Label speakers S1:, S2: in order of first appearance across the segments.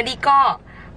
S1: วันนี้ก็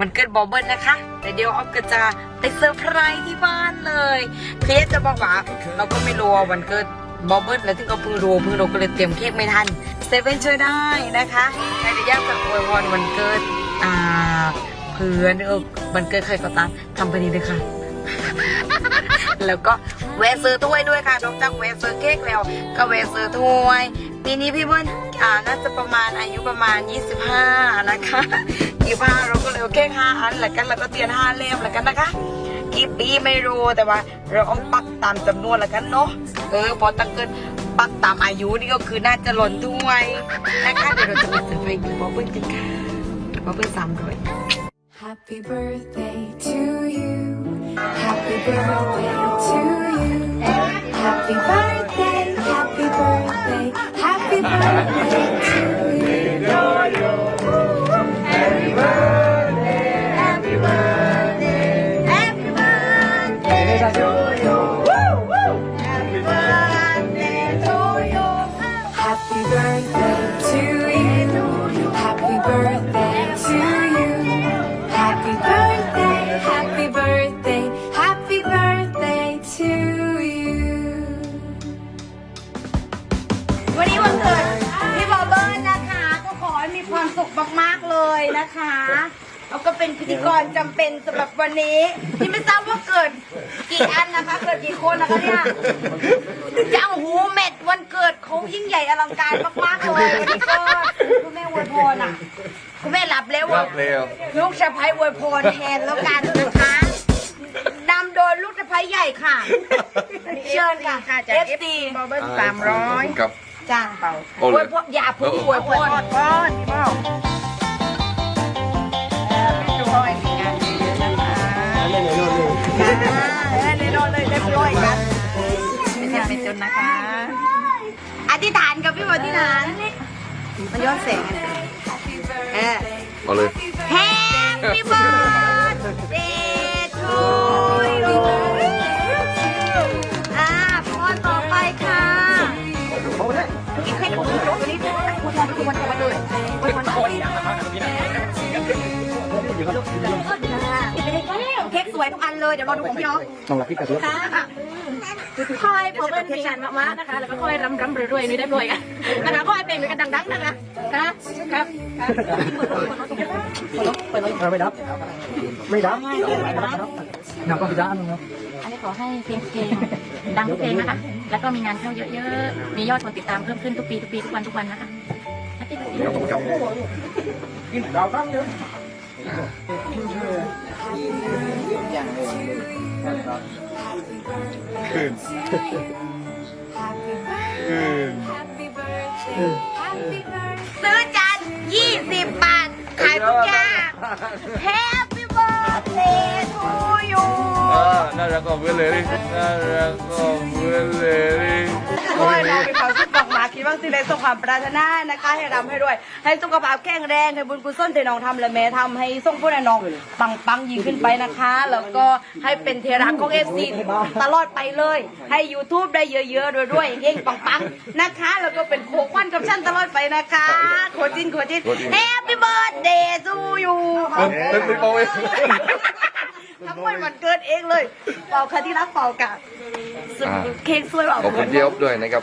S1: มันเกิดบอเบิลนะคะ แต่เดี๋ยวออฟก็จะไปเซอร์ไพรส์ที่บ้านเลยเพียจะบอกว่าเราก็ไม่รู้วันเกิดบอเบิลแล้วถึงก็เพิ่งรู้เพิ่งรู้ก็เลยเตรียมเค้กไม่ทันเซเว่นช่วยได้นะคะใครจะยากจะอวยพรวันเกิดอ่าเพื่อนเออวันเกิดใครก็ตามทำไปนี้เลยค่ะแล้วก็แวะซื้อถ้วยด้วยค่ะนอกจากแวะซื้อเค้กแล้ว ก็แวะซื้อถ้วยปีนี้พี่เบิ้ลอ่าน่าจะประมาณอายุประมาณ 25 นะคะ 25เราก็เลยเอาเค้ก5อันแล้วกันแล้วก็เทียน5เล่มแล้วกันนะคะกี่ปีไม่รู้แต่ว่า เราเอาปักตามจำนวนแล้วกันเนาะเออพอตั้งเกินปักตามอายุนี่ก็คือน่าจะหล่นถ้วยนะคะเดี๋ยวเราจะไปซื้อไฟกินบอเบิ้ลกันค่ะบอเบิ้ลสามร้อย
S2: Happy birthday to you. Happy birthday to you. Happy birthday,
S3: นะคะแล้วก็เป็นพิธีกรจำเป็นสำหรับวันนี้ที่ไม่ทราบว่าเกิดกี่อันนะคะ เกิดกี่คนนะคะเนี่ยจังหูเม็ดวันเกิดเขายิ่งใหญ่อลังการมากๆเลยวันนี้ก็คุณแม่อวยพรอะคุณแม่รับแล้ว
S4: รับแล้ว
S3: ลูกสะพ้ายอวยพรแทนแล้วกันนะคะนำโดยลูกสะพ้ายใหญ่ค่ะ เชิญค่ะจาก FD บอเบิร์นสามร้อย
S4: ครับ
S3: จ้าเป่า
S4: โอ้
S3: อ
S4: เลย
S3: วยพรอย่าเพึ่งอวยพรก่อน นจนนะคะ อธิษฐานกับพี่บอธิษฐานมันย้อนแสงเออ
S4: เอาเลย
S3: Happy birthday to you อ่าพรต่อไปค่ะกินเค้กของคุณโจ๊กวันนี้คุณมองคุณวันทำมาเลยวันวันโอ้ยเค้กสวยทุกอันเลย เดี๋ยวรอดูของพี่น้องค่ะ
S5: คอยผมเป็นมีงานมากๆนะคะ แล้วก็คอยรำรำรวยๆนี่ได้รวยกันนะคะคอยเพลงด้วยกันดังๆนะคะนะครับเรา
S6: ไม่ดับ ไม่ดับน้ำก็ไม่ดับนะครับ
S5: อันนี้ขอให้เพลงเพลงดังทุกเพลงนะคะ แล้วก็มีงานเข้าเยอะๆ มียอดคนติดตามเพิ่มขึ้นทุกปีทุกปีทุกวันทุกวันนะคะ Happy birthday
S6: กินดาวตั้งเยอะ
S4: คืนคืน
S3: ซื้อจาน20บาท ขายทุกอย่าง Happy birthday to you
S4: อ่าน่ารักก็เพื่อนเลยดิน่ารักก็เพื่อนเลยดิ
S3: โอ้ยเราเป็น คิดว่าสิ่งใดสมความปรารถนานะคะ ให้รำให้รวย ให้สุขภาพแข็งแรงให้บุญกุศลที่น้องทำและแม่ทำให้ส่งผู้ใดน้องปังปังยิ่งขึ้นไปนะคะ แล้วก็ให้เป็นเทรักของเอฟซีตลอดไปเลย ให้ YouTube ได้เยอะๆด้วยๆเฮงๆปังนะคะ แล้วก็เป็นโคควันกับฉันตลอดไปนะคะโคจินโคจิน Happy birthday to you
S4: เป็นเป็นเป็นโอ้ย
S3: ทั้งวันวันเกิดเองเลยเป่าค่ะที่รักเป่ากะเค้กสวยเป่า
S4: ขอบคุณเจี๊ยบด้วยนะครับ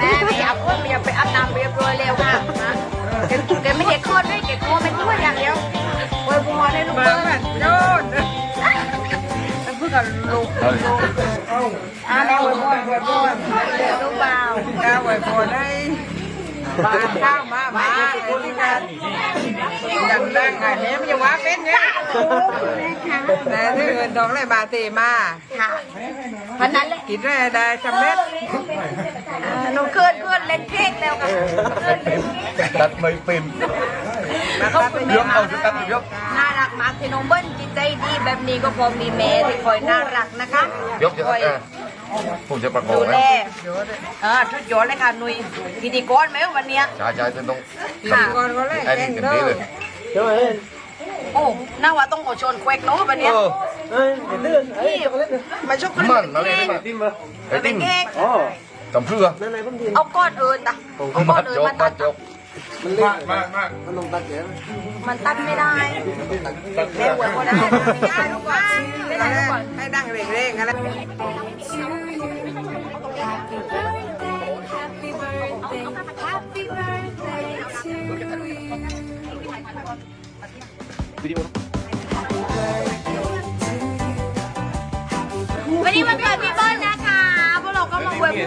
S3: แม่ไม่อยากอ้วนไม่อยากไปอาบน้ำเรียบร้อยเร็วค่ะนะแกแกไม่เด็กคลอดด้วยแกคลอดไม่ทั่วอย่างเดียวโอ้ยพอได้ลูกเบิ้ลโดนกับลูกลูกอ่าแม่ไว้บนไว้บนลูกเบา
S1: ก้าวไว้พอได้ มาข้าวมามาไอ้ที่กันยังดังไงแม่ไม่จะว่าเป็นเนี่ยแต่ถ้าเงินดองเลยบาเตมา
S3: ค่ะพันนั้นแหละ
S1: กินได้ได้สำเร็จ
S3: อ่าหนูเกินเกินเล่นเพลงแล้วกัน
S4: ตัดไม่เป็น
S1: มาตัดไป
S4: ยกเอาตัดยก
S3: น่ารักมากที่น้องเบิ้ลจิตใจดีแบบนี้ก็พอมีแม่ที่คอยน่ารักนะคะ
S4: ยกจะ
S3: คอย
S4: ผมจะประกอบ
S3: ดู
S4: ไหม
S3: แลเออทุกยอดเลยค่ะหนุยพิธีกรไหมวันเนี้ย
S4: ใช่ใช่ฉันต้อง
S1: ก่อนก็เลย
S4: ไอ้
S1: แก
S4: นี่
S1: ง
S4: เต็ม
S1: เด้
S4: ที่
S1: อ
S4: เลย
S6: เดี๋ยวเอ้ย
S3: โอ้น่าว่าต้องเอาชนแควกโน้วันเนี้ย
S4: เออ
S6: เอ้ยเดือนเอ้ยช็อกโกแลต
S3: มาชกกัน
S4: มันอะไรนี่มัน
S6: ติ้มมา
S4: ไอ้
S3: เป็
S4: ติ้
S3: น
S4: ม
S3: เค้ก
S6: อ๋อ
S4: จำเชื่อ
S6: นั่นไหนผมดี
S3: เอาก้อนเอิญตะเอาก้
S4: มา
S3: อนเอิญ
S4: จก
S3: มา
S4: มา
S3: ตัด
S4: จก
S6: มันเล็กมากมากมันลงตัดแขน
S3: มันตัดไม่ได้แม่หัวคนนั้นไม่ได้ทุกคนไม่ได้ทุกคน
S1: ให้ดังเร่งๆอะไร
S3: วัน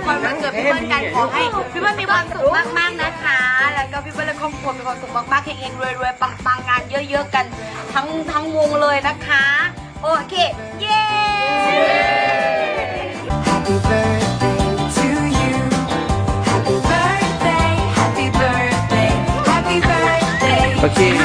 S3: วยพรวันเกิดพี่เบิ้ลกันขอให้พี่เบิ้ลมีความสุขมากๆนะคะ แล้วก็พี่เบิ้ลและครอบครัวมีความสุขมากๆเฮงๆรวยๆปังๆงานเยอะๆกัน ทั้งทั้งวงเลยนะคะ โอเค เย้
S2: Happy birthday to you. Happy birthday, happy birthday, happy birthday.
S4: โอเค
S3: โอเค